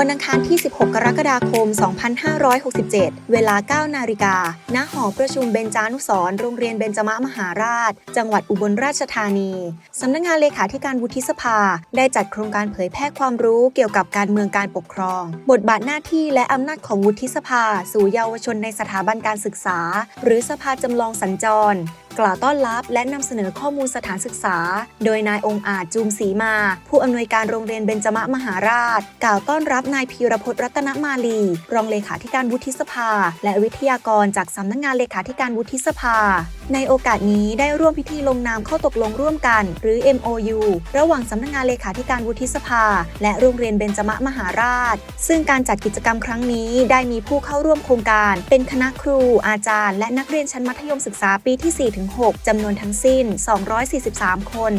วันอังคารที่ 16 กรกฎาคม 2567 เวลา 9 นาฬิกา ณ หอประชุมเบญจานุสรโรงเรียนเบญจมมหาราช จังหวัดอุบลราชธานี สำนักงานเลขาธิการวุฒิสภา ได้จัดโครงการเผยแพร่ความรู้เกี่ยวกับการเมืองการปกครอง บทบาทหน้าที่และอำนาจของวุฒิสภา สู่เยาวชนในสถาบันการศึกษา หรือสภาจำลองสัญจร กล่าวต้อนรับและนำเสนอข้อมูลสถานศึกษา โดยนายองค์อาจจูมศรีมา ผู้อำนวยการโรงเรียนเบญจมมหาราช กล่าวต้อนรับนายพีรพจน์รัตนมาลี รองเลขาธิการวุฒิสภา และวิทยากรจากสำนักงานเลขาธิการวุฒิสภา ในโอกาสนี้ได้ร่วมพิธีลงนามข้าตกลงร่วมกัน หรือ MOU ระหว่างสำนักงานเลขาธิการวุฒิสภา และโรงเรียนเบญจมมหาราช ซึ่งการจัดกิจกรรมครั้งนี้ได้มีผู้เข้าร่วมโครงการ เป็นคณะครูอาจารย์ และนักเรียนชั้นมัธยมศึกษาปีที่4-6จำนวนทั้งสิ้น 243 คน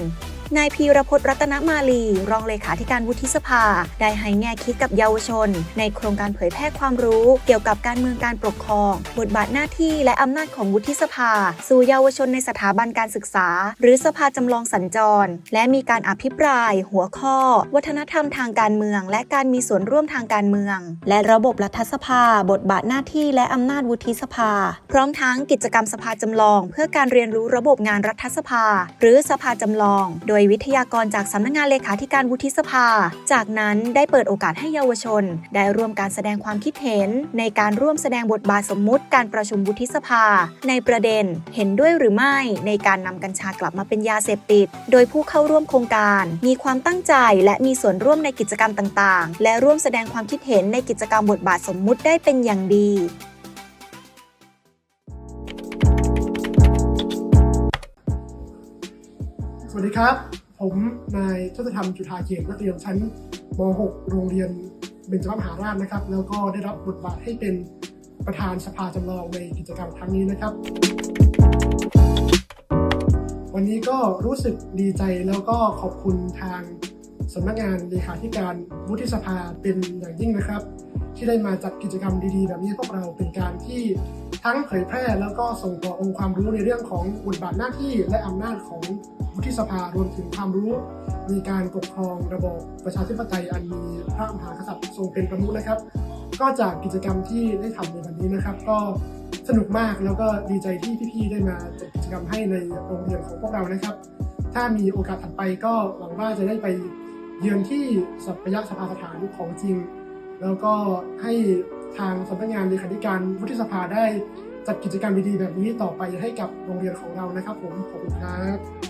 นายพีรพจน์รัตนมาลี รองเลขาธิการวุฒิสภา ได้ให้แง่คิดกับเยาวชน ในโครงการเผยแพร่ความรู้เกี่ยวกับการเมืองการปกครอง บทบาทหน้าที่และอำนาจของวุฒิสภา สู่เยาวชนในสถาบันการศึกษา หรือสภาจำลองสัญจร และมีการอภิปราย หัวข้อ วัฒนธรรมทางการเมือง และการมีส่วนร่วมทางการเมือง และระบบรัฐสภา บทบาทหน้าที่และอำนาจวุฒิสภา พร้อมทั้งกิจกรรมสภาจำลอง เพื่อการเรียนรู้ระบบงานรัฐสภา หรือสภาจำลอง โดยวิทยากรจากสำนักงานเลขาธิการวุฒิสภา จากนั้นได้เปิดโอกาสให้เยาวชน ได้ร่วมการแสดงความคิดเห็น ในการร่วมแสดงบทบาทสมมุติการประชุมวุฒิสภา ในประเด็นเห็นด้วยหรือไม่ในการนำกัญชากลับมาเป็นยาเสพติด โดยผู้เข้าร่วมโครงการ มีความตั้งใจและมีส่วนร่วมในกิจกรรมต่าง ๆ และร่วมแสดงความคิดเห็นในกิจกรรมบทบาทสมมุติได้เป็นอย่างดี วัสดีครับ ผมนายทศธรรมจุฑาเขตนักเรียนชั้นม .6 โรงเรียนเบญจมหาราชนะครับ แล้วก็ได้รับบทบาทให้เป็นประธานสภาจำลองในกิจกรรมครั้งนี้นะครับ วันนี้ก็รู้สึกดีใจแล้วก็ขอบคุณทางสำนักงานเลขาธิการวุฒิสภาเป็นอย่างยิ่งนะครับ ที่ได้มาจัดกิจกรรมดีๆ แบบนี้พวกเราเป็นการที่ทั้งเผยแพร่แล้วก็ส่งต่อองค์ความรู้ในเรื่องของบทบาทหน้าที่และอำนาจของ วุฒิสภารวมถึงความรู้ในการปกครองระบอบประชาธิปไตยอันมีพระมหากษัตริย์ทรงเป็นประมุขนะครับ ก็จากกิจกรรมที่ได้ทำในวันนี้นะครับ ก็สนุกมากแล้วก็ดีใจที่พี่ๆได้มาจัดกิจกรรมให้ในโรงเรียนของพวกเรานะครับ ถ้ามีโอกาสถัดไปก็หวังว่าจะได้ไปเยือนที่สัพยสภาสถานของจริง แล้วก็ให้ทางสำนักงานเลขาธิการวุฒิสภาได้จัดกิจกรรมดีๆแบบนี้ต่อไปให้กับโรงเรียนของเรานะครับผมขอบคุณครับ